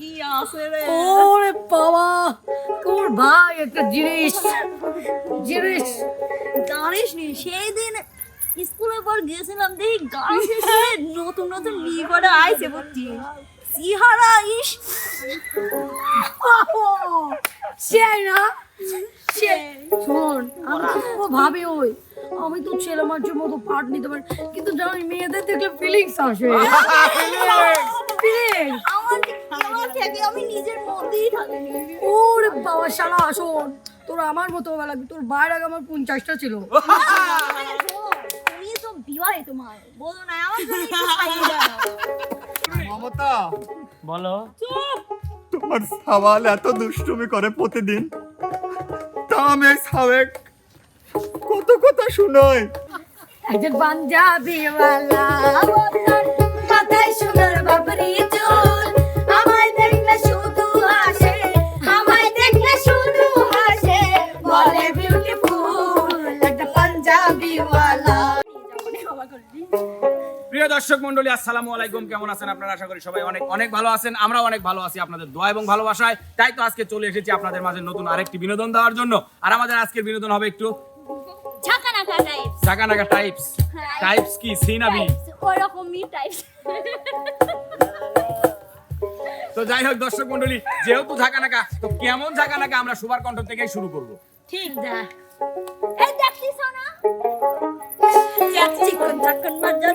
কি আছে রে? ওরে বাবা তোর ভাই একটা জিনিস জিনিস। জানিস নি সেই দিন স্কুলে পর গেছিলাম দেখি গান শেষে নতুন নতুন বিয়ে করে আইছে বুঝছি। সিহারা ইস। সে না? শোন আমি তো ভাবি ওই আমি তো ছেলে মানুষের মতো পার্ট নিতে পারি কিন্তু জানি মেয়েদের দেখলে ফিলিংস আসে। ওরে বাবা শালা শোন তোর আমার মতো লাগবে তোর বাইরে আগে আমার পঞ্চাশটা ছিল। মমতা বলো। তোমার সাওয়াল এত দুষ্টুমি করে প্রতিদিন। তা আমি কত কথা শুনোয় একজন পাঞ্জাবি মাথায় সুন্দর বাবরি প্রিয় দর্শক মন্ডলী আসসালামু আলাইকুম। কেমন আছেন আপনারা? আশা করি সবাই অনেক অনেক ভালো আছেন। আমরাও অনেক ভালো আছি আপনাদের দোয়া এবং ভালোবাসায়। তাই তো আজকে চলে এসেছি আপনাদের মাঝে নতুন আরেকটি বিনোদন দেওয়ার জন্য। আর আমাদের আজকের বিনোদন হবে একটু ঝাঁকানা টাইপস টাইপস কি? সিনাবি? ওরকমই টাইপ তো যাই হোক দর্শক মন্ডলী যেহেতু ঝাঁকানাকা তো কেমন ঝাঁকানাকা আমরা সুপার কণ্ঠ থেকেই শুরু করব? ঠিক দা। এই দেখছিস না চিকন চাকন মজা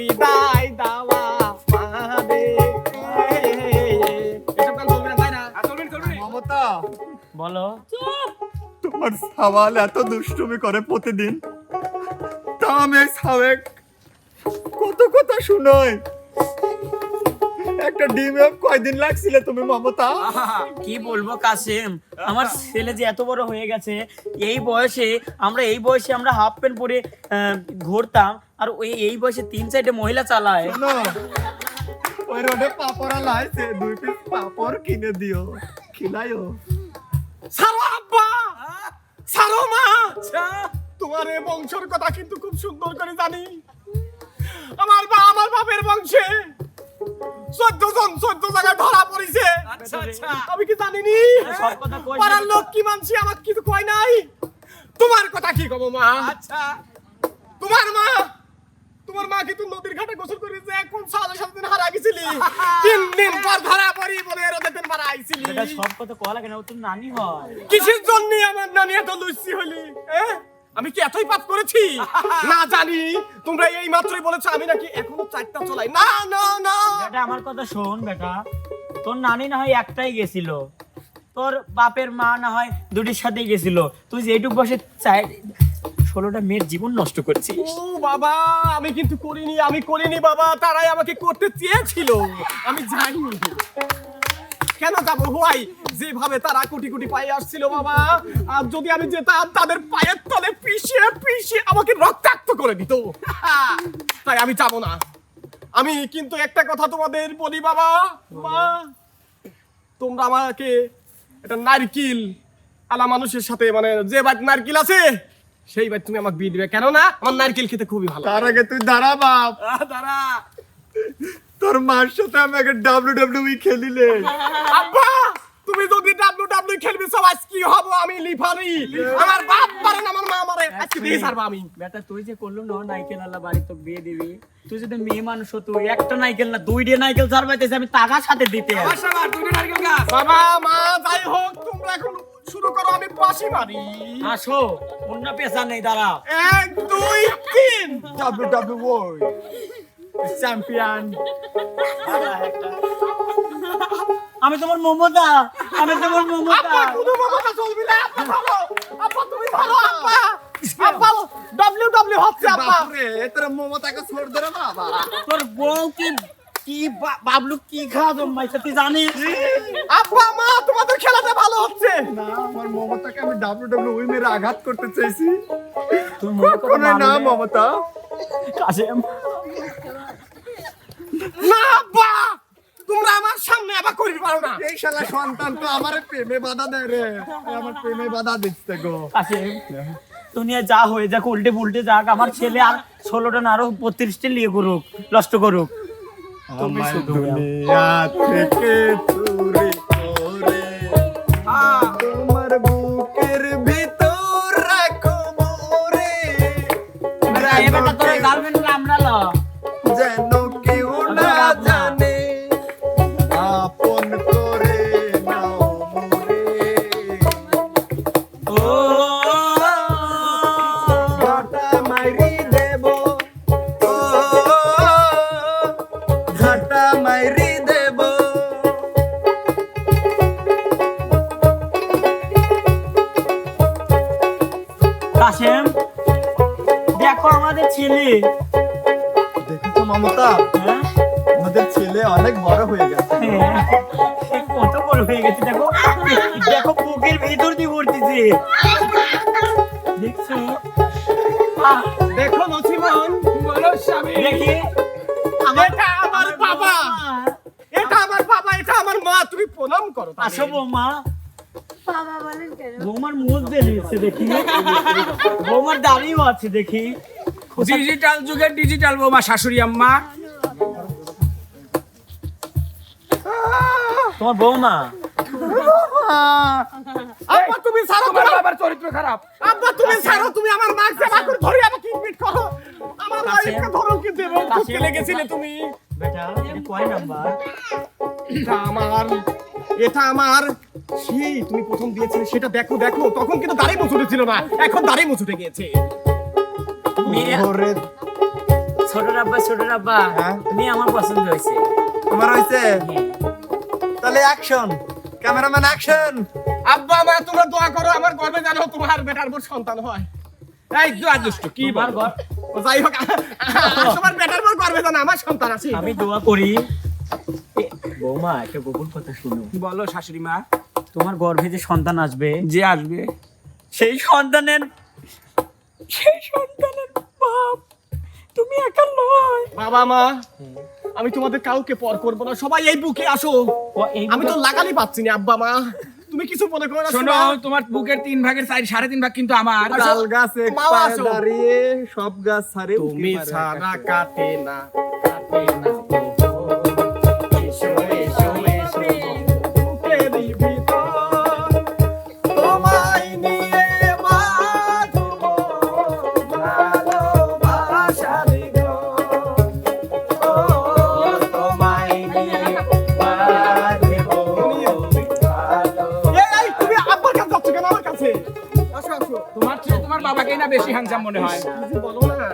বিদায় দাওয়া মাদে এসব গান চলবে না তাই চলবেন মমতা। বলো। তোমার সাওয়াল এত দুষ্টুমি করে প্রতিদিন। তা আমি সাবেক কত কথা শুনোই। একটা ডিমে কয়দিন লাগছিলে তুমি মমতা? কি বলব কাসেম? আমার ছেলে যে এত বড় হয়ে গেছে এই বয়সে আমরা এই বয়সে আমরা হাফ প্যান্ট পরে ঘুরতাম আর ওই এই বয়সে তিন চারটে মহিলা চালায়। ওই রোডে পাপড়া লাইছে দুই পিস পাপড় কিনে দিও খিলাইও। সারো আব্বা! সারো মা! আচ্ছা। তোমার এই বংশের কথা কিন্তু খুব সুন্দর করে জানি। আমার বা আমার বাপের বংশে। চোদ্দ জন চোদ্দ জায়গায় ধরা পড়িছে। আচ্ছা আচ্ছা। আমি কি জানিনি? পাড়ার লোক কি মানছি আমার কিছু কয় নাই? তোমার কথা কি কব মা? আচ্ছা। তোমার মা? তোমার মা কিন্তু নদীর ঘাটে গোসল করেছে কোন সালে সাত দিন হারা গেছিলি? তিন দিন পর ধরা পড়ি বলে রোদে দিন মারা আইছিলি। এটা সব কথা কয়া লাগে না ও নানি হয়। কিসের জন্য আমার নানি এত লুচি হলি এ? আমি কি এতই পাপ করেছি? না জানি তোমরা এই মাত্রই বলেছ আমি নাকি এখনও চারটা চলাই। না না না। বেটা আমার কথা শোন বেটা। তোর নানি না হয় একটাই গেছিল। তোর বাপের মা না হয় দুটির সাথেই গেছিল। তুই যেটুক বসে চাই ষোলোটা মেয়ের জীবন নষ্ট করছিস। ও বাবা আমি কিন্তু করিনি আমি করিনি বাবা তারাই আমাকে করতে চেয়েছিল। আমি যাইনি কেন যাব হোয়াই যেভাবে তারা কোটি কোটি পায়ে আসছিল বাবা। আর যদি আমি যেতাম তাদের পায়ের তলে পিষিয়ে পিষিয়ে আমাকে রক্তাক্ত করে দিত। তাই আমি যাব না। আমি কিন্তু একটা কথা তোমাদের বলি বাবা। মা তোমরা আমাকে একটা নারকেল আলা মানুষের সাথে মানে যে বাট নারকেল আছে সেই বাট তুমি আমাকে বিয়ে দিবে। কেননা আমার নারকেল খেতে খুবই ভালো তার আগে তুই দাঁড়া বাপ। দাঁড়া। তোর মার সাথে আমি আগে ডাব্লিউ ডাব্লিউ খেলিলে। আব্বা তুমি যদি ডাব্লিউ ডাব্লিউ খেলবি সব আজ কি হব আমি লিফারি আমার বাপ পারে না আমার মা মারে। আজকে দিয়ে ছাড়বো আমি। বেটা তুই যে করলু না নাইকেল আল্লাহ বাড়ি তো বিয়ে দিবি। তুই যদি মেয়ে মানুষ হতো একটা নাইকেল না দুইটা নাইকেল ছাড়বাইতেছে আমি টাকা সাথে দিতে বাবা মা যাই হোক তোমরা এখন শুরু করো আমি পাশি মারি। আসো অন্য পেশা নেই দাঁড়া এক দুই তিন। ডাব্লিউ ডাব্লিউ চ্যাম্পিয়ন আমি তোমার মমতা আমি তোমার মমতা। কোনো মামাটা চলবি না ভালো। আব্বা তুমি ভালো ডাব্লিউ ডাব্লিউ হচ্ছে তোর মমতাকে ছোড় দে রে বাবা। তোর বউ কি কি বাবলু কি তুই জানিস? আব্বা মা তোমাদের খেলাটা ভালো হচ্ছে। না আমার মমতাকে আমি ডাব্লিউ ডাব্লিউ মেরে আঘাত করতে চাইছি। তোর মনে না মমতা। না আব্বা! তোমরা আমার সামনে আবার করি পারো না। এই শালা সন্তান তো আমার প্রেমে বাধা দেয় রে। আমার প্রেমে বাধা দিচ্ছে গো। দুনিয়া যা হয়ে যাক উল্টে পুল্টে যাক আমার ছেলে আর ষোলোটা না আরও বত্রিশটা লিয়ে করুক নষ্ট করুক। তুমি শুধু দুনিয়া থেকে কাসেম দেখো আমাদের ছেলে। দেখেছ মমতা। হ্যাঁ? আমাদের ছেলে অনেক বড় হয়ে গেছে। হ্যাঁ, কত বড় হয়ে গেছে দেখো। দেখো বুকের ভিতর দিয়ে পড়তেছে দেখছ? দেখো নসিমন। বলো স্বামী। দেখি। এটা আমার বাবা। এটা আমার বাবা এটা আমার মা। তুমি প্রণাম করো। আসো কেন বৌমার মুখ বেরিয়েছে দেখি। বৌমার দাড়িও আছে দেখি। ডিজিটাল যুগের ডিজিটাল বৌমা শাশুড়ি আম্মা। তোমার বৌমা? আব্বা তুমি ছাড়ো তোমার তোমার বাবার চরিত্র খারাপ। আব্বা তুমি ছাড়ো তুমি আমার মাকে সেবা করে ধরে আমাকে ইনভিট করো। আমার ওয়াইফকে ধরো কি দেবো? কাছে- চলে তুমি। বেটা কয় নাম্বার? এটা আমার এটা আমার সেই তুমি প্রথম দিয়েছিলে সেটা দেখো দেখো তখন কিন্তু দাড়ি মুছুটে ছিল না। এখন দাড়ি মুছুটে গিয়েছে। ওরে। ছোট রাব্বা ছোট রাব্বা হ্যাঁ? তুমি আমার পছন্দ হয়েছে। তোমার হয়েছে? তাহলে অ্যাকশন ক্যামেরাম্যান অ্যাকশন আব্বা মা তোমরা দোয়া করো আমার গর্বে জানো তোমার বেটার বোর সন্তান হয়। এই দু দুষ্ট কি বল? যাই হোক তোমার বেটার বোর গর্বে জানো আমার সন্তান আছে। আমি দোয়া করি। বৌমা একটা গোপন কথা শুনো। বলো শাশুড়ি মা। তোমার গর্ভে যে সন্তান আসবে যে আসবে সেই সন্তানের সেই সন্তানের বাপ তুমি একা নয়। বাবা মা আমি তোমাদের কাউকে পর করব না। সবাই এই বুকে আসো। আমি তো লাগালি পাচ্ছি না আব্বা মা। তুমি কিছু মনে করো না শোনো তোমার বুকের তিন ভাগের চার সাড়ে তিন ভাগ কিন্তু আমার। তাল গাছ এক পায়ে দাঁড়িয়ে সব গাছ ছাড়ে তুমি। ছাড়া কাটে না। বাবাকেই না বেশি হ্যাংসাম মনে হয়। বলো না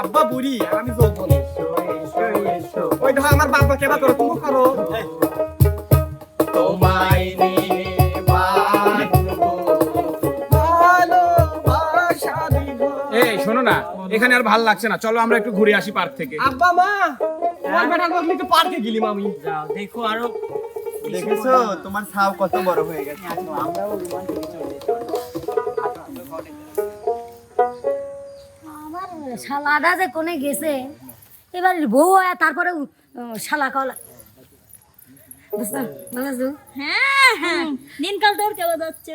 আব্বা বুড়ি আর আমি যৌবন ওই দেখো আমার বাবা কেবা করো তুমি করো। তোমায় নিয়ে। এই শোনো না এখানে আর ভালো লাগছে না। চলো আমরা একটু ঘুরে আসি পার্ক থেকে। আব্বা মা! তোমার বেটা বললি তো পার্কে গেলিম আমি যাও দেখো আরও দেখেছ? তোমার ছাও কত বড় হয়ে গেছে। আমরাও বিমান থেকে চলে শালাটা যে কোনে গেছে? এবার বউ আয়া তারপরে শালা কলা। বুঝতে ভালো আছো? হ্যাঁ হ্যাঁ। দিনকাল তোর কেমন যাচ্ছে?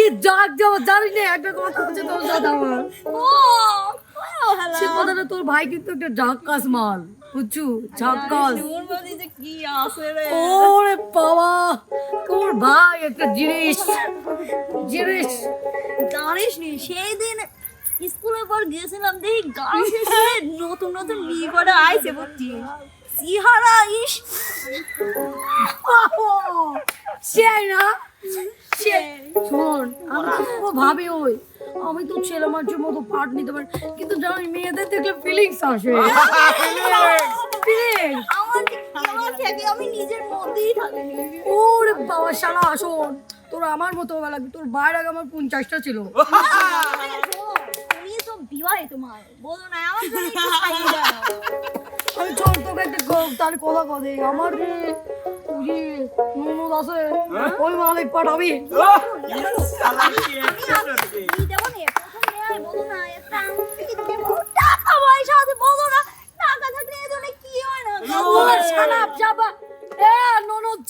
ই যাক যাও জানি না একটা কথা হচ্ছে তোর দাদা আমার। ও ও হ্যালো সে কথাটা তোর ভাই কিন্তু একটা ঝাক্কাস মাল বুঝছু? ঝাক্কাস ওরে বাবা তোর ভাই একটা জিনিস জিনিস। জানিস নি সেই দিন স্কুলের পর গিয়েছিলাম দেখি গাছ এসে নতুন নতুন বিয়ে করে আইছে বুঝছি সিহারা ইস। সেই না? সে শোন আমি তো ভাবি ওই আমি তো ছেলে মানুষের মতো পার্ট নিতে পারি কিন্তু জানি মেয়েদের দেখলে ফিলিংস আসে। থাকে আমি নিজের মধ্যেই ওরে বাবা শোন তোর আমার মতো লাগবে তোর বাইরে আগে আমার পঞ্চাশটা ছিল। বিবাহে তোমার বলো না আমার জন্য আমি ছোট তোকে একটা তার কথা কথা আমার ওই যে ননদ আছে ওই মালিক পাঠাবি। কি কি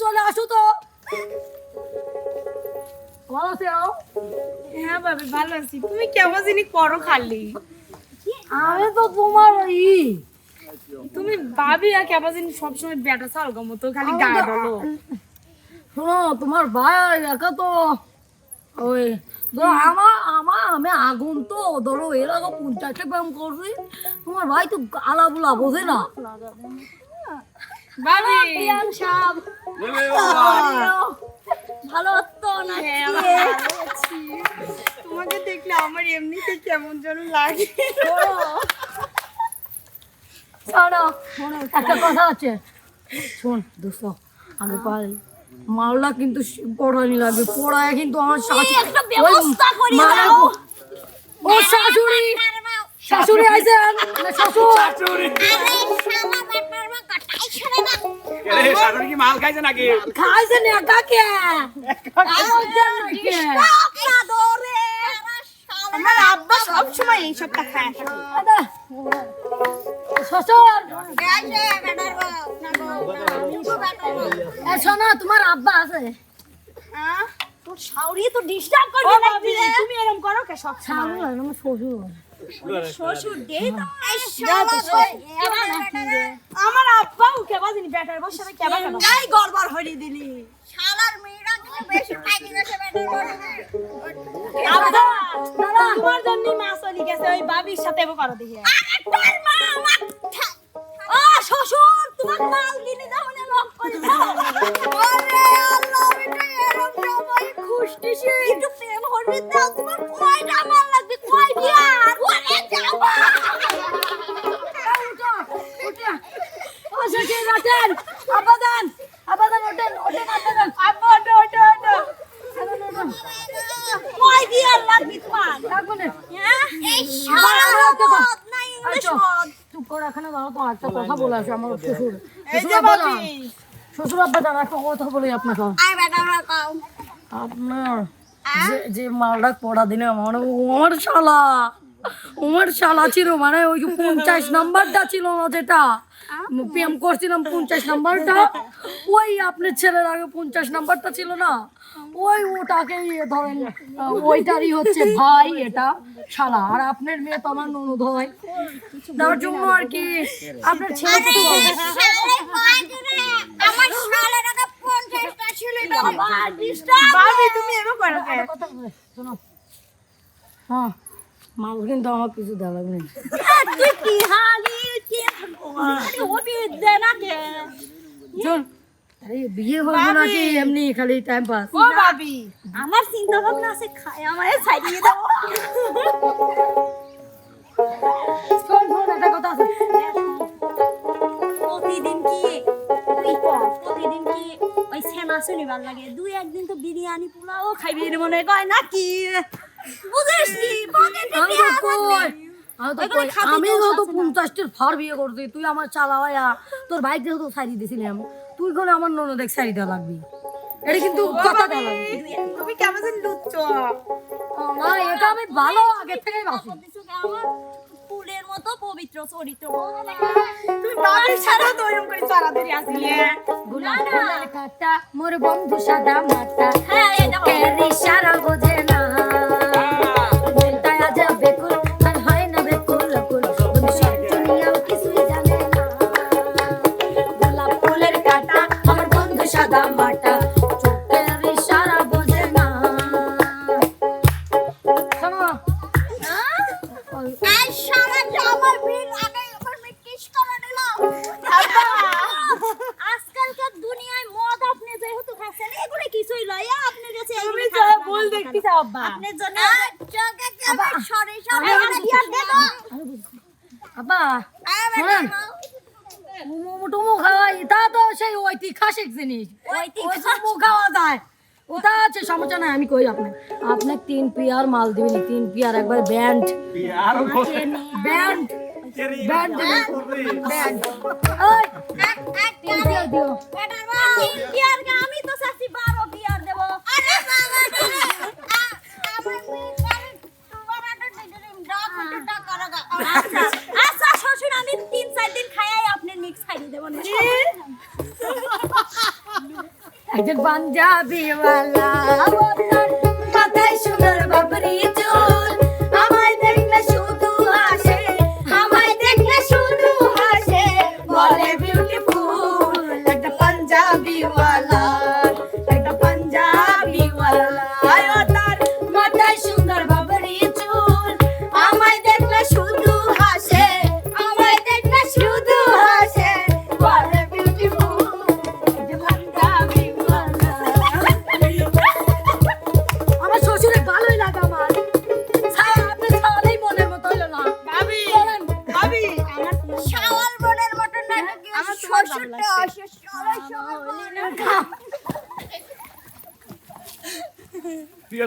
চলে আসো তো। ভালো আছো হ্যাঁ ভাবি ভালো আছি। তুমি কেমন জিনিস করো খালি। আমি তো তোমার ই তুমি ভাবি আর কেমন জিনিস সবসময় মতো খালি গায়ে ডলো। শোনো তোমার ভাই একা তো ওই ধরো আমার আমার আমি আগুন তো ধরো এর আগে পঞ্চাশটা প্রেম করছি তোমার ভাই তো আলাবুলা বোঝে না। ভাবি পিয়ান সাহেব ভালো তো না তোমাকে দেখলে আমার এমনিতে কেমন যেন লাগে। শোনো শোনো একটা কথা আছে। শোন দোস্ত আমি পারি মালটা কিন্তু পড়ানি লাগবে। পড়ায় কিন্তু আমার শাশুড়ি একটা ব্যবস্থা করি দাও। ও শাশুড়ি শাশুড়ি আইছেন না শাশুড়ি কি মাল খাইছে নাকি? খাইছেন একা কে? আমার আব্বা সব সময় এইসবটা খায়। আদা, শ্বশুর এ শোনো তোমার আব্বা আছে। তোর শাউরি তো ডিস্টার্ব করবে না তুমি এরকম করো কে সব শাশুড় আমার শ্বশুর শ্বশুর দেই আমার আব্বাও কেবা জিনিস বেটার বসে কেবা কেবা গাই গড়বড় হরি দিলি। শালার মেয়েরা কিন্তু বেশি খাইতে গেছে আব্বা তোমার জন্য মাছ চলি গেছে ওই বাবির সাথে করো দেখি। আরে মা আমার শ্বশুর তোমার মাল কিনে দাও না লক করে দাও। শ্বশুর শ্বশুর আব্বা একটা কথা বলি আপনাকে। আপনার যে মালটা পড়া দিনে ওর শালা ওর শালা ছিল মানে ওই যে পঞ্চাশ নাম্বারটা ছিল না যেটা প্রেম করছিলাম পঞ্চাশ নাম্বারটা ওই আপনার ছেলের আগে পঞ্চাশ নাম্বারটা ছিল না ওই ওটাকে ইয়ে ধরেন ওইটারই হচ্ছে ভাই এটা শালা। আর আপনার মেয়ে তো আমার ননদ হয়। তার জন্য আর কি আপনার ছেলে তো শালে কয় দিনে আমার শালের আগে 50টা ছিল বাবা ডিস্টার্ব ভাবি তুমি এবার করো কে? কথা বলে, শোনো। হ্যাঁ মাল কিন্তু আমার কিছু দেওয়া লাগবে না হবি দে না কে শোন আরে বিয়ে হইব নাকি? এমনি খালি টাইম পাস ও ভাবি! আমার চিন্তা ভাবনা আছে খায় ছাড়িয়ে দাও। শোন শোন একটা কথা আছে। প্রতিদিন কি প্রতিদিন কি ওই সেনা শনিবার লাগে? দুই একদিন তো বিরিয়ানি পোলাও খাইবি মনে কয় নাকি? বুঝিস কই? আমি তো। পঞ্চাশটির ফার বিয়ে করছি তুই আমার চালাওয়া তোর বাইক যেহেতু সারি দিয়েছিলাম তুই করে আমার ননদ এক শাড়িটা লাগবি? এটা কিন্তু কথা তুমি কেমন লুচ্ছ? না এটা আমি ভালো আগে থেকে ফুলের মতো পবিত্র চরিত্র। তুমি সারা আসলে। কাটা মোর বন্ধু সাদা মাতা হ্যাঁ, এটা হবে। বোঝে না। বন্ধু ঐতিহাসিক জিনিস ঐতিহাসিক। ওই খাওয়া যায় ওটা আছে সমস্যা নাই আমি কই আপনি আপনি তিন পিয়ার মাল দিবেন তিন পিয়ার একবার ব্যান্ড ব্যান্ড ব্যান্ড ব্যান্ড ওই এক এক তিন পিয়ার দিও তিন বিয়ার গা আমি তো চাচ্ছি বারো বিয়ার দেব আরে বাবা রে আমার করে তোমার একটা আচ্ছা আচ্ছা শ্বশুর আমি তিন চার দিন খাইয়াই আপনার মিক্স খাইয়ে দেব না একজন পাঞ্জাবি ওয়ালা।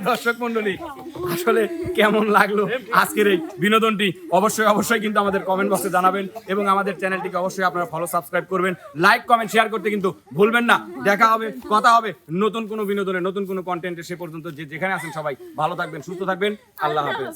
দর্শক মন্ডলী আসলে কেমন লাগল আজকের এই বিনোদনটি? অবশ্যই অবশ্যই কিন্তু আমাদের কমেন্ট বক্সে জানাবেন এবং আমাদের চ্যানেলটিকে অবশ্যই আপনারা ফলো সাবস্ক্রাইব করবেন। লাইক কমেন্ট শেয়ার করতে কিন্তু ভুলবেন না। দেখা হবে, কথা হবে নতুন কোনো বিনোদনে, নতুন কোনো কন্টেন্টে সে পর্যন্ত যে যেখানে আছেন সবাই। ভালো থাকবেন, সুস্থ থাকবেন। আল্লাহ হাফেজ।